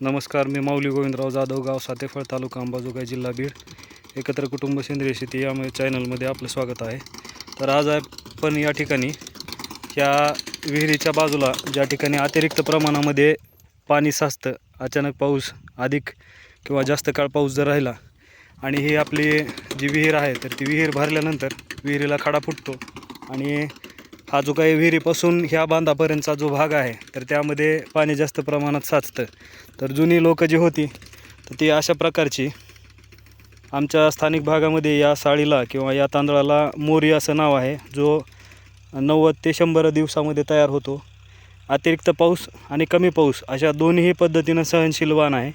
नमस्कार मी माऊली गोविंदराव जाधव गाव सातेफळ तालुका अंबाजोगाई जिल्हा बीड. एकत्र कुटुंब सेंद्रिय शेती या चॅनलमध्ये आपलं स्वागत आहे. तर आज आपण या ठिकाणी ह्या विहिरीच्या बाजूला ज्या ठिकाणी अतिरिक्त प्रमाणामध्ये पाणी साचतं अचानक पाऊस अधिक किंवा जास्त काळ पाऊस जर राहिला आणि ही आपली जी विहीर आहे तर ती विहीर भरल्यानंतर विहिरीला खडा फुटतो आणि हा जो काही विहिरीपासून ह्या बांधापर्यंतचा जो भाग आहे तर त्यामध्ये पाणी जास्त प्रमाणात साचतं. तर जुनी लोकं जी होती तर ती अशा प्रकारची आमच्या स्थानिक भागामध्ये या साळीला किंवा या तांदळाला मोरी असं नाव आहे जो नव्वद ते शंभर दिवसामध्ये तयार होतो. अतिरिक्त पाऊस आणि कमी पाऊस अशा दोन्ही पद्धतीनं सहनशील वाण आहे.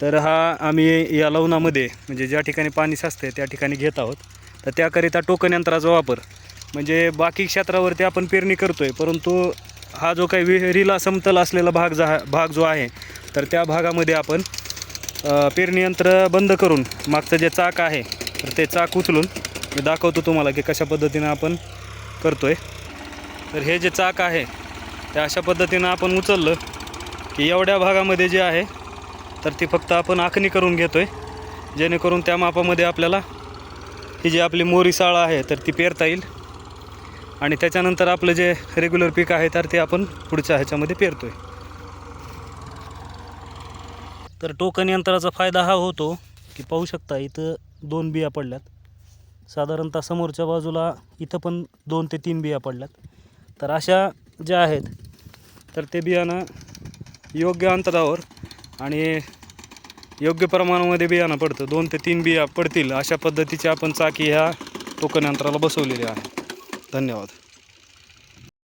तर हा आम्ही या लवणामध्ये म्हणजे ज्या ठिकाणी पाणी साचते त्या ठिकाणी घेत आहोत. तर त्याकरिता टोकन यंत्राचा वापर म्हणजे बाकी क्षेत्रावरती आपण पेरणी करतो आहे परंतु हा जो काही विहिरीला समतल असलेला भाग जा भाग जो आहे तर त्या भागामध्ये आपण पेरणी यंत्र बंद करून मागचं जे चाक आहे तर ते चाक उचलून मी दाखवतो तुम्हाला की कशा पद्धतीनं आपण करतो आहे तर हे जे चाक आहे ते अशा पद्धतीनं आपण उचललं की एवढ्या भागामध्ये जे आहे तर ती फक्त आपण आखणी करून घेतो आहे जेणेकरून त्या मापामध्ये आपल्याला ही जी आपली मोरी साळ आहे तर ती पेरता येईल. आणि त्याच्यानंतर आपलं जे रेग्युलर पीक आहे तर ते आपण पुढच्या ह्याच्यामध्ये पेरतो आहे तर टोकन यंत्राचा फायदा हा होतो की पाहू शकता इथं दोन बिया पडल्यात. साधारणतः समोरच्या बाजूला इथं पण दोन ते तीन बिया पडल्यात. तर अशा ज्या आहेत तर ते बियाणं योग्य अंतरावर आणि योग्य प्रमाणामध्ये बियाणं पडतं. दोन ते तीन बिया पडतील अशा पद्धतीची आपण चाकी ह्या टोकन यंत्राला बसवलेली आहे. धन्यवाद.